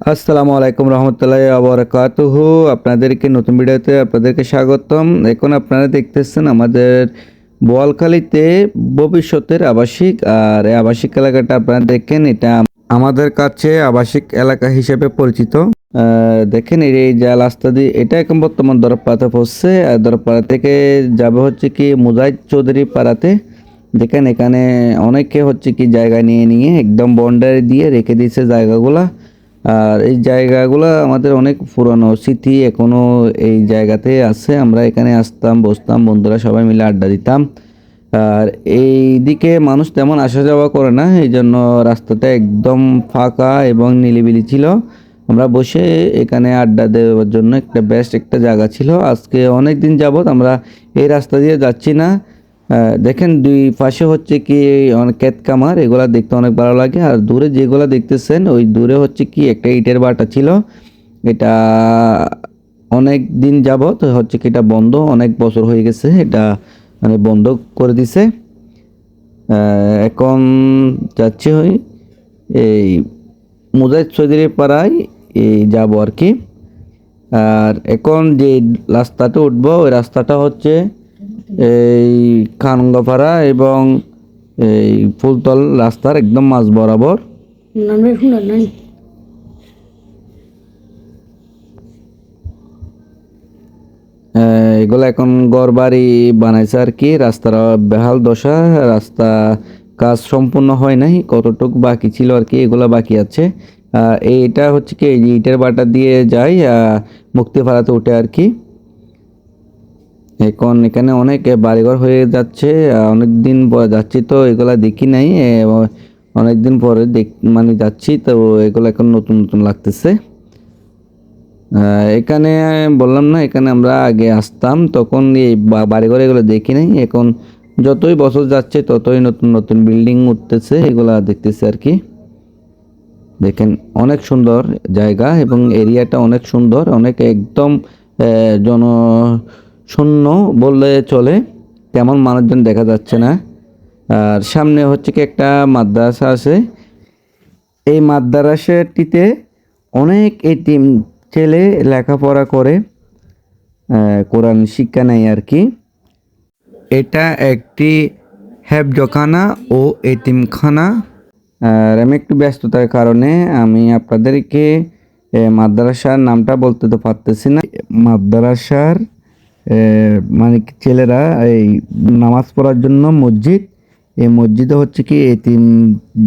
আসসালামু আলাইকুম রহমতুল্লাহ আবরকাতুহু আপনাদেরকে নতুন ভিডিওতে আপনাদেরকে স্বাগতম। এখন আপনারা দেখতেছেন আমাদের বোয়ালখালীতে ভবিষ্যতের আবাসিক আর এই আবাসিক এলাকাটা আপনারা দেখেন, এটা আমাদের কাছে আবাসিক এলাকা হিসেবে পরিচিত। দেখেন এই যে রাস্তা দিয়ে, এটা এখন বর্তমান দরপাড়াতে পড়ছে। আর দরপাড়া থেকে যাবে হচ্ছে কি মুজাহিদ চৌধুরী পাড়াতে। দেখেন এখানে অনেকে হচ্ছে কি জায়গা নিয়ে নিয়ে একদম বন্ডারি দিয়ে রেখে দিয়েছে জায়গাগুলা। আর এই জায়গাগুলো আমাদের অনেক পুরনো স্মৃতি এখনও এই জায়গাতে আছে। আমরা এখানে আসতাম, বসতাম, বন্ধুরা সবাই মিলে আড্ডা দিতাম। আর এই দিকে মানুষ তেমন আসা যাওয়া করে না, এই জন্য রাস্তাটা একদম ফাঁকা এবং নিলিবিলি ছিল। আমরা বসে এখানে আড্ডা দেওয়ার জন্য একটা বেস্ট একটা জায়গা ছিল। আজকে অনেক দিন যাবত আমরা এই রাস্তা দিয়ে যাচ্ছি না। দেখেন দুই পাশে হচ্ছে কি অনেক ক্ষেত কামার এগুলা দেখতে অনেক ভালো লাগে। আর দূরে যেগুলা দেখতেছেন, ওই দূরে হচ্ছে কি একটা ইটের বাটা ছিল। এটা অনেক দিন যাবত হচ্ছে কি এটা বন্ধ, অনেক বছর হয়ে গেছে এটা মানে বন্ধ করে দিছে। এখন যাচ্ছি ওই এই মুজাহিদ চৌধুরী পাড়ায়, এই যাব আর কি। আর এখন যে রাস্তাটা উঠবো, ওই রাস্তাটা হচ্ছে এই খানগাপাড়া এবং এই ফুলতল রাস্তার একদম মাঝ বরাবর। শুনা এগুলো এখন ঘর বাড়ি বানাইছে আর কি রাস্তার বেহাল দশা রাস্তা কাজ সম্পূর্ণ হয় নাই কতটুক বাকি ছিল আর কি এগুলো বাকি আছে। আহ, এইটা হচ্ছে কি ইটের বাটা দিয়ে যায় মুক্তিপাড়াতে উঠে আর কি। এখন এখানে অনেক বাড়িঘর হয়ে যাচ্ছে অনেক দিন পরে যাচ্ছি তো এগুলা দেখি নাই অনেক দিন পরে দেখ মানে যাচ্ছি তো এগুলো এখন নতুন নতুন লাগতেছে। এখানে বললাম না এখানে আমরা আগে আসতাম তখন এই বাড়িঘর এগুলো দেখি নাই এখন যতই বছর যাচ্ছে ততই নতুন নতুন বিল্ডিং উঠতেছে এগুলা দেখতেছে আর কি। দেখেন অনেক সুন্দর জায়গা এবং এরিয়াটা অনেক সুন্দর অনেক একদম আহ, জনশূন্য বললে চলে, তেমন মানুষজন দেখা যাচ্ছে না। আর সামনে হচ্ছে কি একটা মাদ্রাসা আছে। এই মাদ্রাসাটিতে অনেক এতিম ছেলে লেখাপড়া করে কোরআন শিক্ষা নেয় আর কি। এটা একটি হ্যাবজখানা ও এতিমখানা। আর আমি একটু ব্যস্ততার কারণে আমি আপনাদেরকে মাদ্রাসার নামটা বলতে তো পারতেছি না। মাদ্রাসার মানে ছেলেরা এই নামাজ পড়ার জন্য মসজিদ। এই মসজিদে হচ্ছে কি এতিম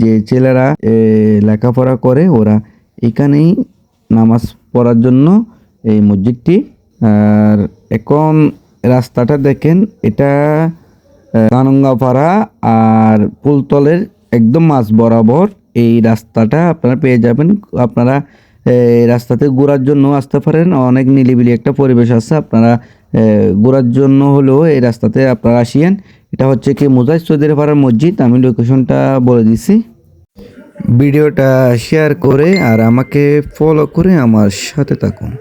যে ছেলেরা লেখাপড়া করে, ওরা এখানেই নামাজ পড়ার জন্য এই মসজিদটি। আর এখন রাস্তাটা দেখেন, এটা কানঙ্গাপাড়া আর পুলতলের একদম মাঝ বরাবর এই রাস্তাটা আপনারা পেয়ে যাবেন। আপনারা এই রাস্তাতে ঘোরার জন্য আসতে পারেন। অনেক নিলিবিলি একটা পরিবেশ আছে, আপনারা ঘোরার জন্য হলেও এই রাস্তাতে আপনারা আসিয়েন। এটা হচ্ছে কি মুজাহিদ চৌধুরী পাড়ার মসজিদ, আমি লোকেশনটা বলে দিছি। ভিডিওটা শেয়ার করে আর আমাকে ফলো করে আমার সাথে থাকুন।